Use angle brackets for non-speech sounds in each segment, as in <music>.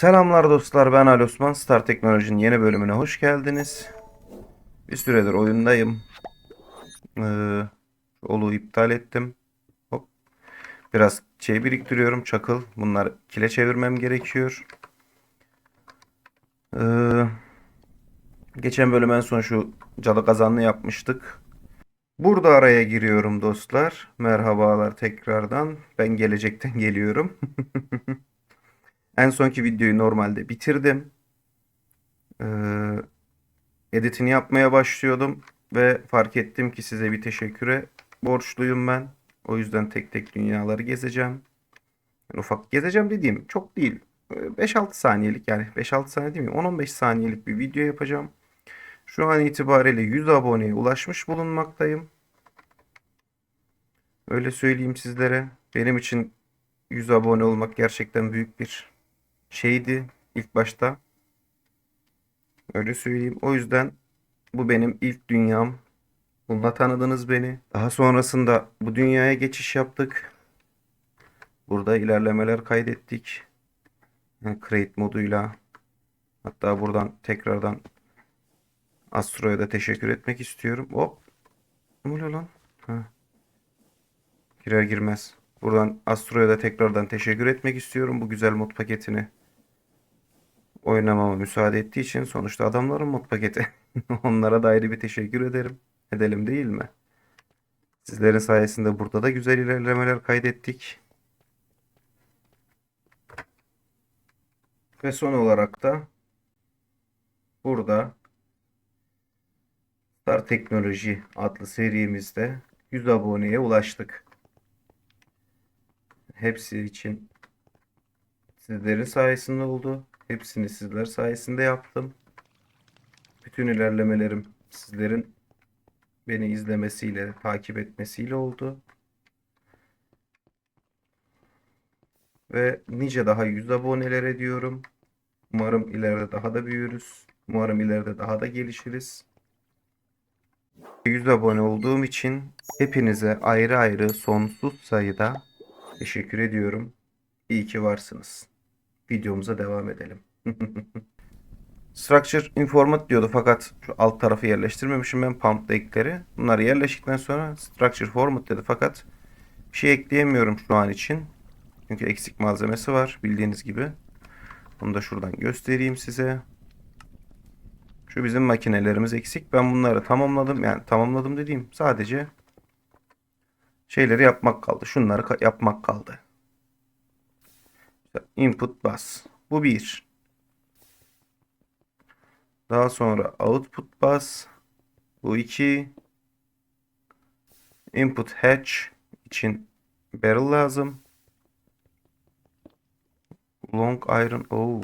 Selamlar dostlar ben Ali Osman Star Teknoloji'nin yeni bölümüne hoş geldiniz. Bir süredir oyundayım. Ee, olu iptal ettim. Hop. Biraz şey biriktiriyorum çakıl. Bunları kile çevirmem gerekiyor. Ee, geçen bölüm en son şu cadı kazanını yapmıştık. Burada araya giriyorum dostlar. Merhabalar tekrardan. Ben gelecekten geliyorum. <laughs> En sonki videoyu normalde bitirdim. Ee, editini yapmaya başlıyordum ve fark ettim ki size bir teşekküre borçluyum ben. O yüzden tek tek dünyaları gezeceğim. Yani ufak gezeceğim dediğim çok değil. Ee, 5-6 saniyelik yani 5-6 saniye değil mi? 10-15 saniyelik bir video yapacağım. Şu an itibariyle 100 aboneye ulaşmış bulunmaktayım. Öyle söyleyeyim sizlere. Benim için 100 abone olmak gerçekten büyük bir şeydi ilk başta. Öyle söyleyeyim. O yüzden bu benim ilk dünyam. Bununla tanıdınız beni. Daha sonrasında bu dünyaya geçiş yaptık. Burada ilerlemeler kaydettik. Yani Create moduyla. Hatta buradan tekrardan Astro'ya da teşekkür etmek istiyorum. Hop. Ne oluyor lan? Ha. Girer girmez. Buradan Astro'ya da tekrardan teşekkür etmek istiyorum bu güzel mod paketini oynamama müsaade ettiği için sonuçta adamların mod paketi. <laughs> Onlara da ayrı bir teşekkür ederim. Edelim değil mi? Sizlerin sayesinde burada da güzel ilerlemeler kaydettik. Ve son olarak da burada Star Teknoloji adlı serimizde 100 aboneye ulaştık. Hepsi için sizlerin sayesinde oldu. Hepsini sizler sayesinde yaptım. Bütün ilerlemelerim sizlerin beni izlemesiyle, takip etmesiyle oldu. Ve nice daha 100 abonelere diyorum. Umarım ileride daha da büyürüz. Umarım ileride daha da gelişiriz. 100 abone olduğum için hepinize ayrı ayrı sonsuz sayıda teşekkür ediyorum. İyi ki varsınız. Videomuza devam edelim. <laughs> Structure Informat diyordu fakat şu alt tarafı yerleştirmemişim ben pump ekleri. Bunlar yerleştikten sonra Structure Format dedi fakat bir şey ekleyemiyorum şu an için. Çünkü eksik malzemesi var bildiğiniz gibi. Bunu da şuradan göstereyim size. Şu bizim makinelerimiz eksik. Ben bunları tamamladım. Yani tamamladım dediğim sadece şeyleri yapmak kaldı. Şunları yapmak kaldı. Input bus. Bu bir. Daha sonra output bus. Bu iki. Input hatch için barrel lazım. Long iron. Oo.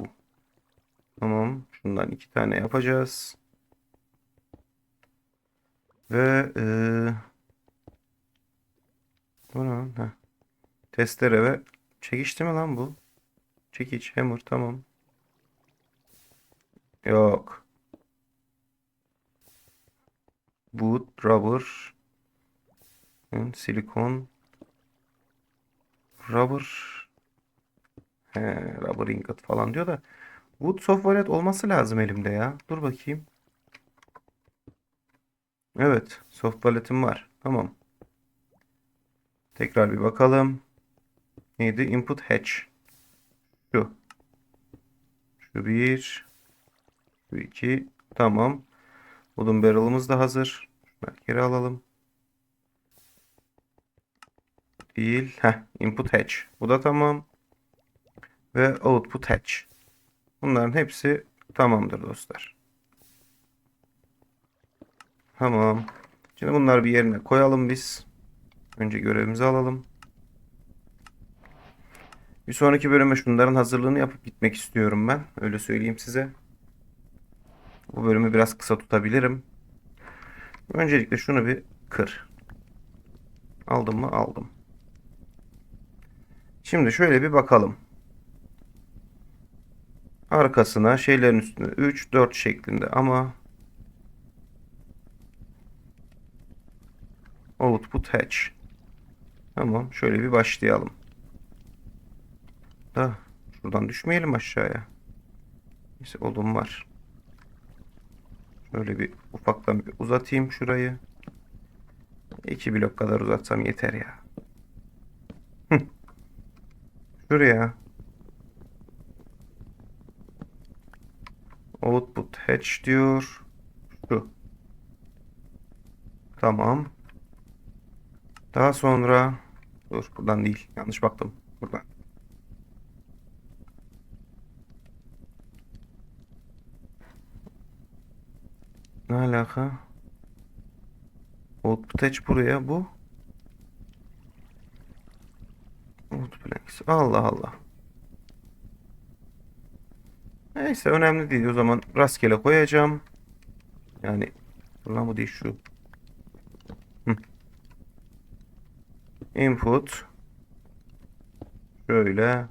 Tamam. Şundan iki tane yapacağız. Ve eee bu ne? Heh. Testere ve çekişti mi lan bu? Çekiç, hammer tamam. Yok. Wood, rubber, hı, silikon, rubber, he, rubber ingot falan diyor da wood soft wallet olması lazım elimde ya. Dur bakayım. Evet, soft wallet'im var. Tamam. Tekrar bir bakalım. Neydi? Input hatch. Şu. Bir. Şu iki. Tamam. Odun barrel'ımız da hazır. Şunları alalım. Değil. Heh. Input hatch. Bu da tamam. Ve output hatch. Bunların hepsi tamamdır dostlar. Tamam. Şimdi bunları bir yerine koyalım biz. Önce görevimizi alalım. Bir sonraki bölüme şunların hazırlığını yapıp gitmek istiyorum ben. Öyle söyleyeyim size. Bu bölümü biraz kısa tutabilirim. Öncelikle şunu bir kır. Aldım mı? Aldım. Şimdi şöyle bir bakalım. Arkasına şeylerin üstüne 3 4 şeklinde ama output hatch. Tamam, şöyle bir başlayalım. Da şuradan düşmeyelim aşağıya. Neyse odun var. Şöyle bir ufaktan bir uzatayım şurayı. İki blok kadar uzatsam yeter ya. Şuraya. Output hatch diyor. Şu. Tamam. Daha sonra dur buradan değil. Yanlış baktım. Buradan. Ne alaka? Output buraya bu. Outplanks. Allah Allah. Neyse önemli değil. O zaman rastgele koyacağım. Yani lan bu değil şu. Input. Şöyle.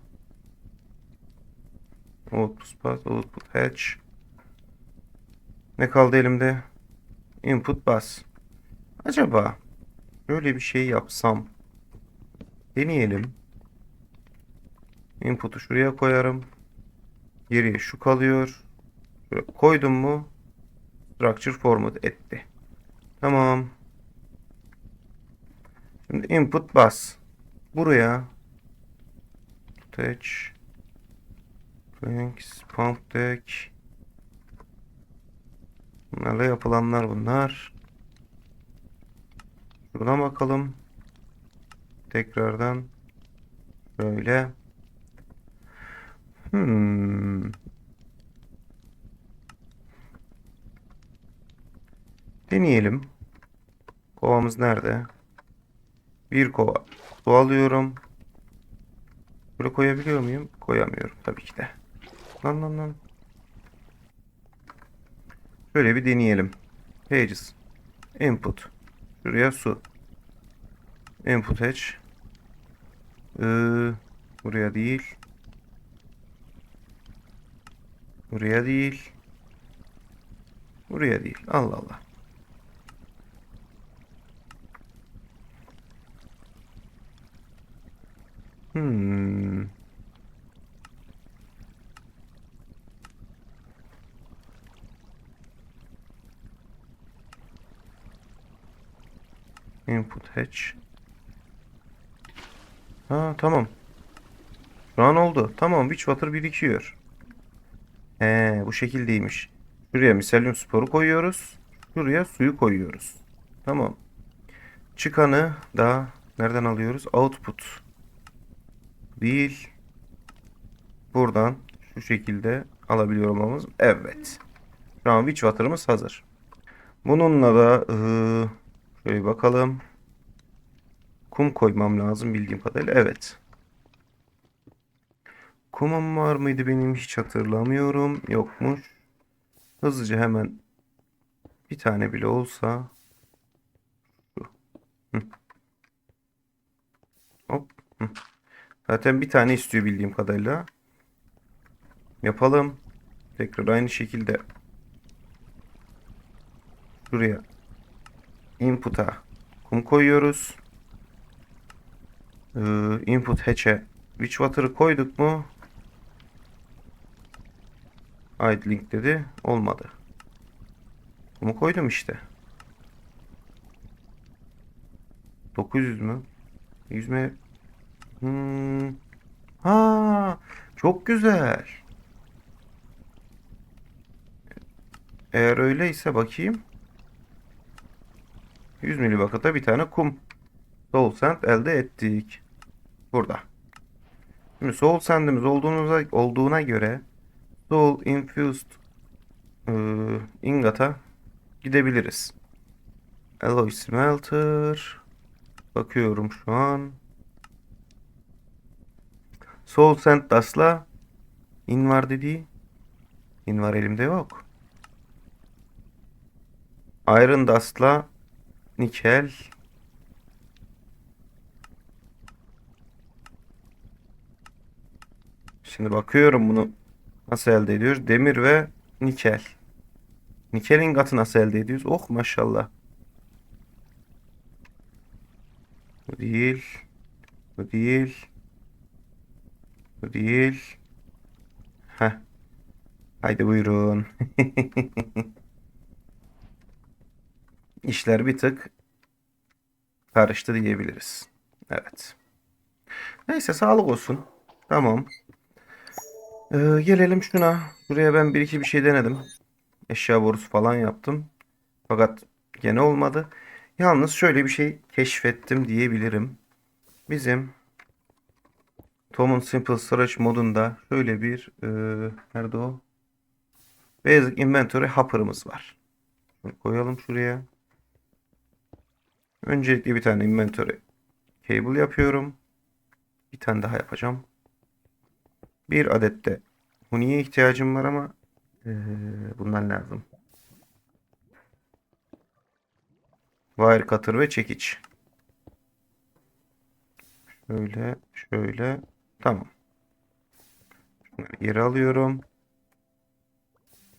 Output path, output hatch. Ne kaldı elimde? Input bus. Acaba böyle bir şey yapsam deneyelim. Input'u şuraya koyarım. Geriye şu kalıyor. Şuraya koydum mu structure format etti. Tamam. Şimdi input bus. Buraya touch planks pump deck Bunlarla yapılanlar bunlar. Şuradan bakalım. Tekrardan böyle. Hmm. Deneyelim. Kovamız nerede? Bir kova su alıyorum. Böyle koyabiliyor muyum? Koyamıyorum tabii ki de. Lan lan lan. Şöyle bir deneyelim. Pages. Input. Şuraya su. Input hatch. Ee, buraya değil. Buraya değil. Buraya değil. Allah Allah. Hmm. Input hatch. Ha tamam. Şu oldu. Tamam Witchwater birikiyor. He bu şekildeymiş. Şuraya miselyum sporu koyuyoruz. Şuraya suyu koyuyoruz. Tamam. Çıkanı da nereden alıyoruz? Output. Değil. Buradan şu şekilde alabiliyor olmamız. Evet. Şu an Witchwater'ımız hazır. Bununla da ıı, şöyle bir bakalım. Kum koymam lazım bildiğim kadarıyla. Evet. Kumum var mıydı benim hiç hatırlamıyorum. Yokmuş. Hızlıca hemen bir tane bile olsa. Hı. Hop. Zaten bir tane istiyor bildiğim kadarıyla. Yapalım. Tekrar aynı şekilde şuraya input'a kum koyuyoruz. Ee, input hatch'e Witchwater'ı koyduk mu? Idling dedi. Olmadı. Kumu koydum işte. 900 mü? 100 mü? Hmm. Ha, çok güzel. Eğer öyleyse bakayım. 100 milibakıta bir tane kum. Soul Sand elde ettik. Burada. Şimdi Soul Sand'imiz olduğunuza, olduğuna göre Soul Infused ıı, Ingot'a gidebiliriz. Alloy Smelter. Bakıyorum şu an. Soul Sand Dust'la in var dediği. In var elimde yok. Iron Dust'la nikel. Şimdi bakıyorum bunu nasıl elde ediyoruz. Demir ve nikel. Nikel ingatı nasıl elde ediyoruz? Oh maşallah. Bu değil. Bu değil. Bu değil. Heh. Haydi buyurun. <laughs> İşler bir tık karıştı diyebiliriz. Evet. Neyse sağlık olsun. Tamam. Ee, gelelim şuna. Buraya ben bir iki bir şey denedim. Eşya borusu falan yaptım. Fakat gene olmadı. Yalnız şöyle bir şey keşfettim diyebilirim. Bizim Tom'un Simple Storage modunda şöyle bir e, nerede o? Basic Inventory Hopper'ımız var. Koyalım şuraya. Öncelikle bir tane Inventory Cable yapıyorum. Bir tane daha yapacağım. Bir adet de Huni'ye ihtiyacım var ama e, bundan lazım. Wire cutter ve çekiç. Şöyle, şöyle. Tamam. Şunları geri alıyorum.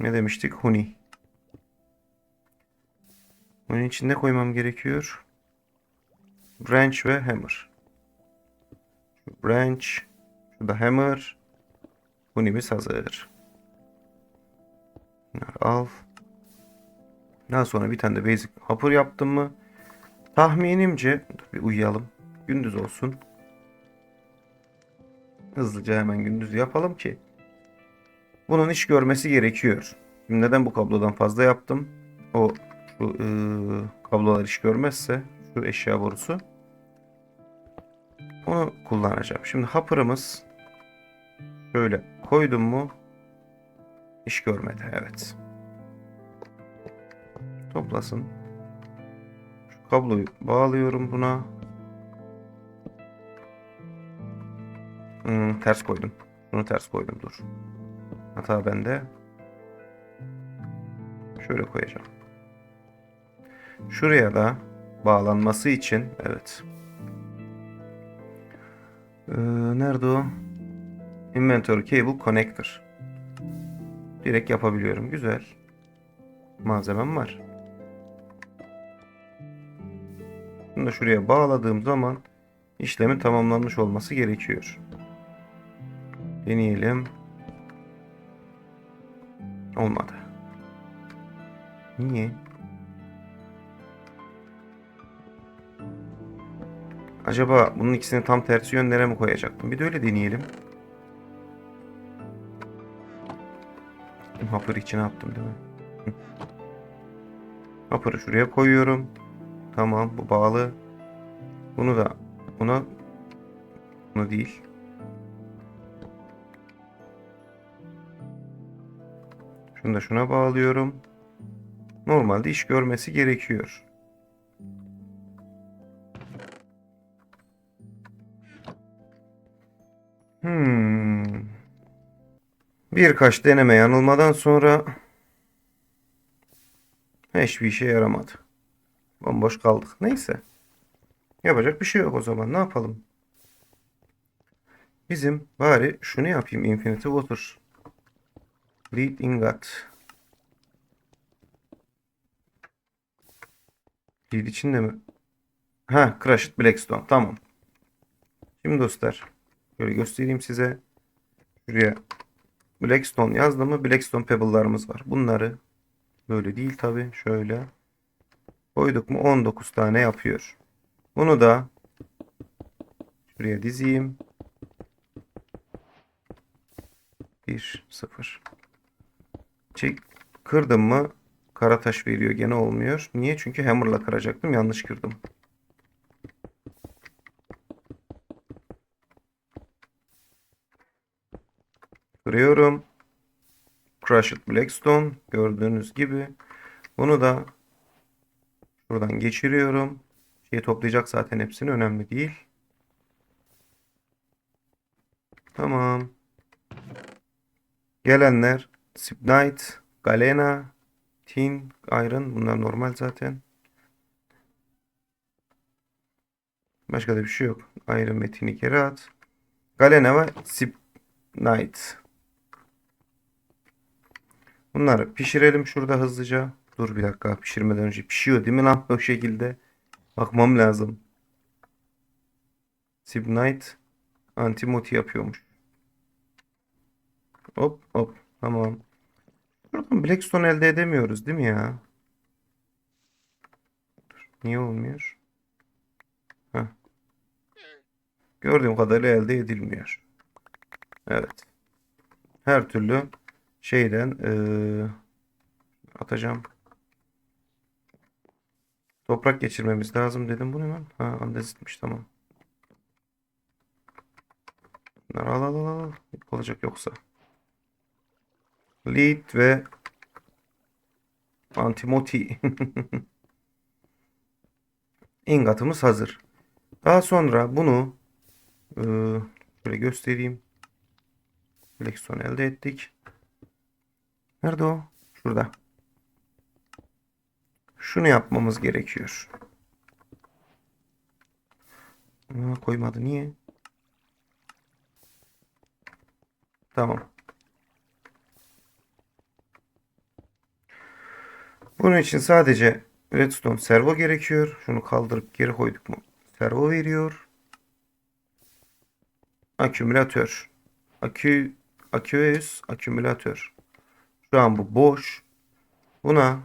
Ne demiştik? Huni. Bunun için ne koymam gerekiyor? Branch ve hammer. Şu branch. Şurada hammer. Hunimiz hazır. Bunları al. Daha sonra bir tane de basic hopper yaptım mı? Tahminimce bir uyuyalım. Gündüz olsun. Hızlıca hemen gündüz yapalım ki bunun iş görmesi gerekiyor. Şimdi neden bu kablodan fazla yaptım? O şu ıı, kablolar iş görmezse şu eşya borusu onu kullanacağım. Şimdi hopper'ımız şöyle koydum mu iş görmedi. Evet. Toplasın. Şu kabloyu bağlıyorum buna. Hmm, ters koydum. Bunu ters koydum dur. Hata bende. Şöyle koyacağım. Şuraya da bağlanması için evet. Ee, nerede o? Inventory Cable Connector. Direkt yapabiliyorum. Güzel. Malzemem var. Bunu da şuraya bağladığım zaman işlemin tamamlanmış olması gerekiyor. Deneyelim. Olmadı. Niye? Acaba bunun ikisini tam tersi yönlere mi koyacaktım? Bir de öyle deneyelim. Hopper içine attım değil mi? Hopper'ı şuraya koyuyorum. Tamam bu bağlı. Bunu da buna bunu değil. Şunu da şuna bağlıyorum. Normalde iş görmesi gerekiyor. Birkaç deneme yanılmadan sonra hiçbir işe yaramadı. Bomboş kaldık. Neyse. Yapacak bir şey yok o zaman. Ne yapalım? Bizim bari şunu yapayım. Infinity Water. Lead ingot. Lead içinde mi? Ha, Crushed Blackstone. Tamam. Şimdi dostlar, böyle göstereyim size. Şuraya Blackstone yazdım mı? Blackstone Pebble'larımız var. Bunları böyle değil tabi. Şöyle koyduk mu 19 tane yapıyor. Bunu da şuraya dizeyim. 1 0 Çek kırdım mı kara taş veriyor gene olmuyor. Niye? Çünkü hammer'la kıracaktım. Yanlış kırdım. Kırıyorum. Crushed Blackstone gördüğünüz gibi. Bunu da şuradan geçiriyorum. Şeyi toplayacak zaten hepsini önemli değil. Tamam. Gelenler Sipnite, Galena, Tin, Iron bunlar normal zaten. Başka da bir şey yok. Iron ve Tin'i geri at. Galena ve Sipnite. Bunları pişirelim şurada hızlıca. Dur bir dakika pişirmeden önce pişiyor değil mi lan o şekilde? Bakmam lazım. Sipnite antimoti yapıyormuş. Hop hop tamam. Şuradan Blackstone elde edemiyoruz değil mi ya? Dur, Niye olmuyor? Heh. Gördüğüm kadarıyla elde edilmiyor. Evet. Her türlü şeyden eee, atacağım. Toprak geçirmemiz lazım dedim. Bu ne lan? Ha andezitmiş tamam. Bunları al al al. Olacak yoksa. Lead ve Antimoti. <laughs> İngatımız hazır. Daha sonra bunu eee şöyle göstereyim. Blackstone elde ettik. Nerede o? Şurada. Şunu yapmamız gerekiyor. Aa, koymadı. Niye? Tamam. Bunun için sadece redstone servo gerekiyor. Şunu kaldırıp geri koyduk mu? Servo veriyor. Akümülatör. Akü Aqueous akümülatör. Şu an bu boş. Buna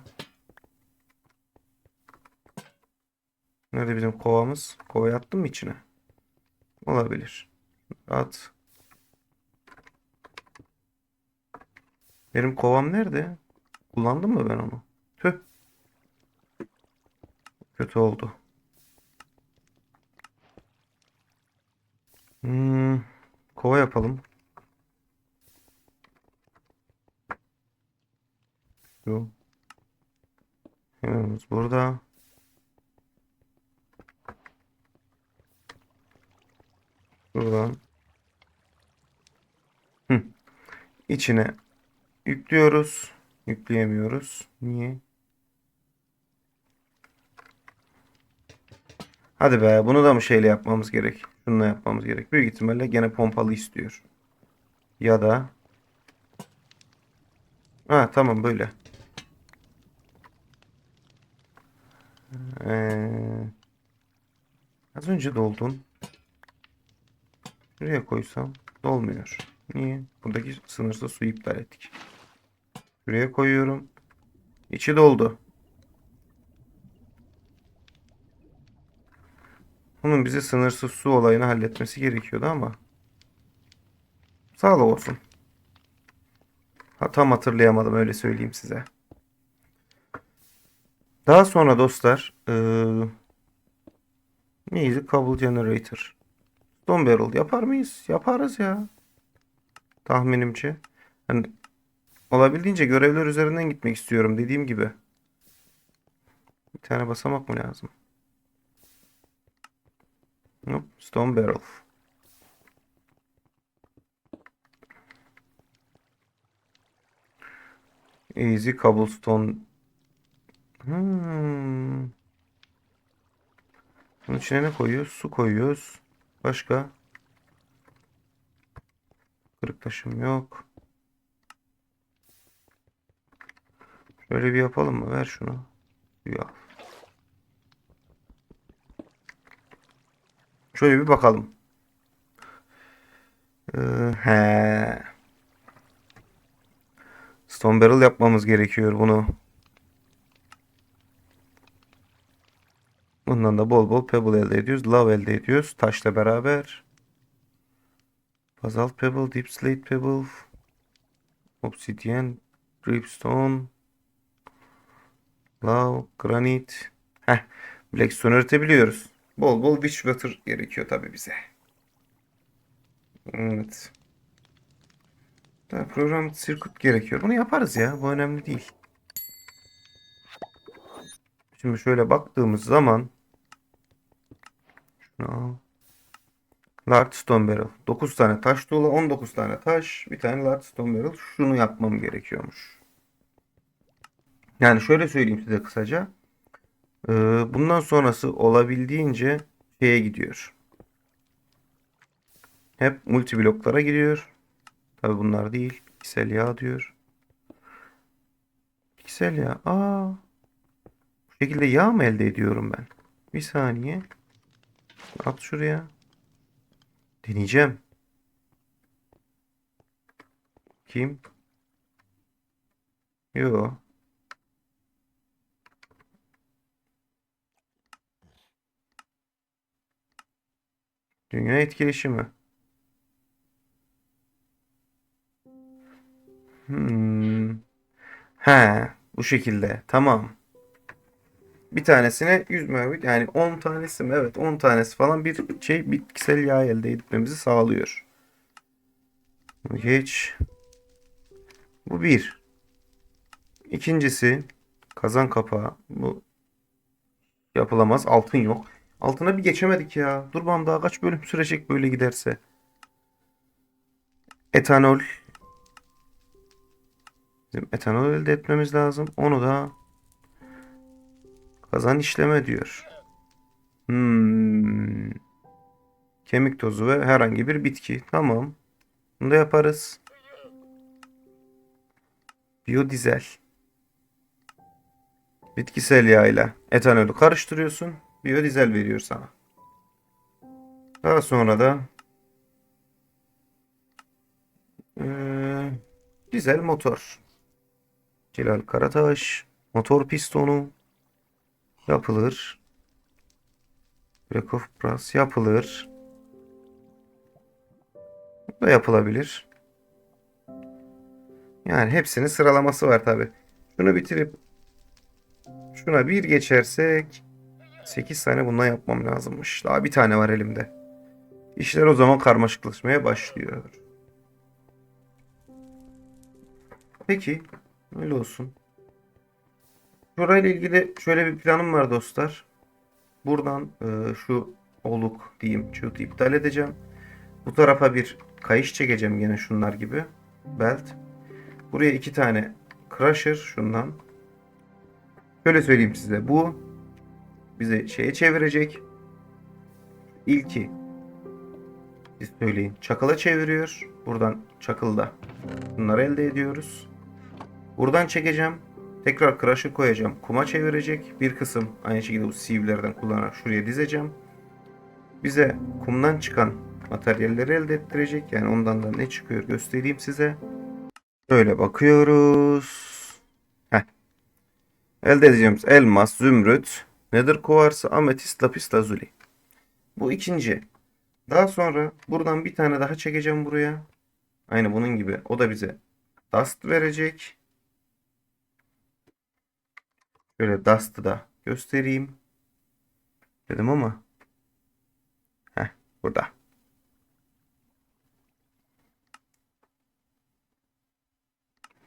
Nerede bizim kovamız? Kovayı attım mı içine? Olabilir. At. Benim kovam nerede? Kullandım mı ben onu? Tüh. Kötü oldu. Hmm, kova yapalım. Şu. Hemenimiz burada. Buradan. Hı. İçine yüklüyoruz. Yükleyemiyoruz. Niye? Hadi be, bunu da mı şeyle yapmamız gerek? Şununla yapmamız gerek. Büyük ihtimalle gene pompalı istiyor. Ya da Ha tamam böyle. Az önce doldun. Şuraya koysam dolmuyor. Niye? Buradaki sınırsız suyu iptal ettik. Şuraya koyuyorum. İçi doldu. Bunun bize sınırsız su olayını halletmesi gerekiyordu ama. Sağlık olsun. Ha, tam hatırlayamadım öyle söyleyeyim size. Daha sonra dostlar eee neydi? Cable Generator. Stone Barrel yapar mıyız? Yaparız ya. Tahminimce. Hani olabildiğince görevler üzerinden gitmek istiyorum dediğim gibi. Bir tane basamak mı lazım? Hop, Stone Barrel. Easy Cobblestone. Hmm. Bunun içine ne koyuyoruz? Su koyuyoruz. Başka? Kırık taşım yok. Şöyle bir yapalım mı? Ver şunu. Ya. Şöyle bir bakalım. Ee, he. Stone Barrel yapmamız gerekiyor bunu. Bundan da bol bol pebble elde ediyoruz. Lava elde ediyoruz. Taşla beraber. Basalt pebble, deep slate pebble. Obsidian, dripstone. Lava, granit. Heh. Blackstone üretebiliyoruz. Bol bol witch water gerekiyor tabi bize. Evet. Daha program circuit gerekiyor. Bunu yaparız ya. Bu önemli değil. Şimdi şöyle baktığımız zaman şunu al. Large Stone Barrel. 9 tane taş tuğla, 19 tane taş, bir tane Large Stone Barrel. Şunu yapmam gerekiyormuş. Yani şöyle söyleyeyim size kısaca. Ee, bundan sonrası olabildiğince şeye gidiyor. Hep multi bloklara gidiyor. Tabi bunlar değil. Piksel yağ diyor. Piksel yağ. Aa. Şekilde yağ mı elde ediyorum ben? Bir saniye. At şuraya. Deneyeceğim. Kim? Yo. Dünya etkileşimi. Hmm. He, bu şekilde. Tamam. Bir tanesine 100 megabit yani 10 tanesi mi? Evet 10 tanesi falan bir şey bitkisel yağ elde etmemizi sağlıyor. Geç. Bu bir. İkincisi kazan kapağı. Bu yapılamaz. Altın yok. Altına bir geçemedik ya. Dur bakalım daha kaç bölüm sürecek böyle giderse. Etanol. Bizim etanol elde etmemiz lazım. Onu da kazan işleme diyor. Hmm. Kemik tozu ve herhangi bir bitki. Tamam. Bunu da yaparız. Biyodizel. Bitkisel yağ ile etanolü karıştırıyorsun. Biyodizel veriyor sana. Daha sonra da eee, dizel motor. Celal Karataş. Motor pistonu. Yapılır. Black of Brass yapılır. Bu da yapılabilir. Yani hepsinin sıralaması var tabi. Şunu bitirip şuna bir geçersek 8 tane bundan yapmam lazımmış. Daha bir tane var elimde. İşler o zaman karmaşıklaşmaya başlıyor. Peki. Öyle olsun. Şurayla ilgili şöyle bir planım var dostlar. Buradan e, şu oluk diyeyim, çığıtı iptal edeceğim. Bu tarafa bir kayış çekeceğim gene şunlar gibi. Belt. Buraya iki tane crusher şundan. Şöyle söyleyeyim size. Bu bize şeye çevirecek. İlki siz söyleyin. Çakıla çeviriyor. Buradan çakılda. Bunları elde ediyoruz. Buradan çekeceğim. Tekrar crusher koyacağım. Kuma çevirecek. Bir kısım aynı şekilde bu sievlerden kullanarak şuraya dizeceğim. Bize kumdan çıkan materyalleri elde ettirecek. Yani ondan da ne çıkıyor göstereyim size. Şöyle bakıyoruz. Heh. Elde edeceğimiz elmas, zümrüt, nedir kuvarsı, ametist, lapis lazuli. Bu ikinci. Daha sonra buradan bir tane daha çekeceğim buraya. Aynı bunun gibi. O da bize dust verecek. Şöyle dust'ı da göstereyim. Dedim ama. Heh, burada.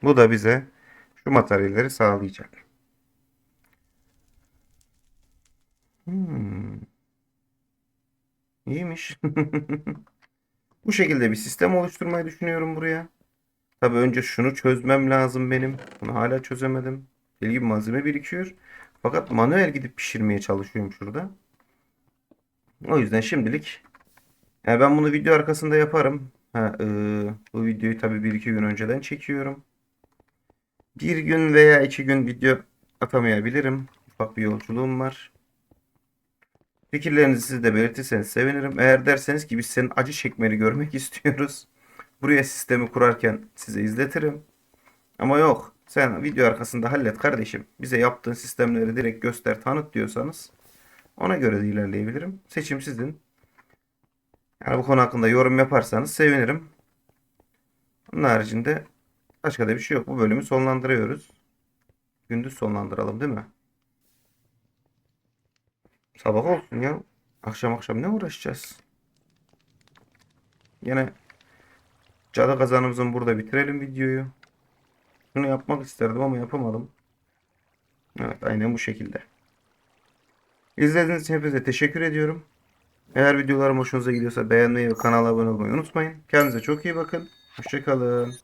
Bu da bize şu materyalleri sağlayacak. Hmm. İyiymiş. <laughs> Bu şekilde bir sistem oluşturmayı düşünüyorum buraya. Tabii önce şunu çözmem lazım benim. Bunu hala çözemedim. Deli gibi malzeme birikiyor. Fakat manuel gidip pişirmeye çalışıyorum şurada. O yüzden şimdilik yani ben bunu video arkasında yaparım. Ha, e, bu videoyu tabii bir iki gün önceden çekiyorum. Bir gün veya iki gün video atamayabilirim. Ufak bir yolculuğum var. Fikirlerinizi siz de belirtirseniz sevinirim. Eğer derseniz ki biz senin acı çekmeni görmek <laughs> istiyoruz. Buraya sistemi kurarken size izletirim. Ama yok. Sen video arkasında hallet kardeşim. Bize yaptığın sistemleri direkt göster, tanıt diyorsanız ona göre de ilerleyebilirim. Seçim sizin. Yani bu konu hakkında yorum yaparsanız sevinirim. Onun haricinde başka da bir şey yok. Bu bölümü sonlandırıyoruz. Gündüz sonlandıralım değil mi? Sabah olsun ya. Akşam akşam ne uğraşacağız? Yine cadı kazanımızın burada bitirelim videoyu. Bunu yapmak isterdim ama yapamadım. Evet aynen bu şekilde. İzlediğiniz için hepinize teşekkür ediyorum. Eğer videolarım hoşunuza gidiyorsa beğenmeyi ve kanala abone olmayı unutmayın. Kendinize çok iyi bakın. Hoşçakalın.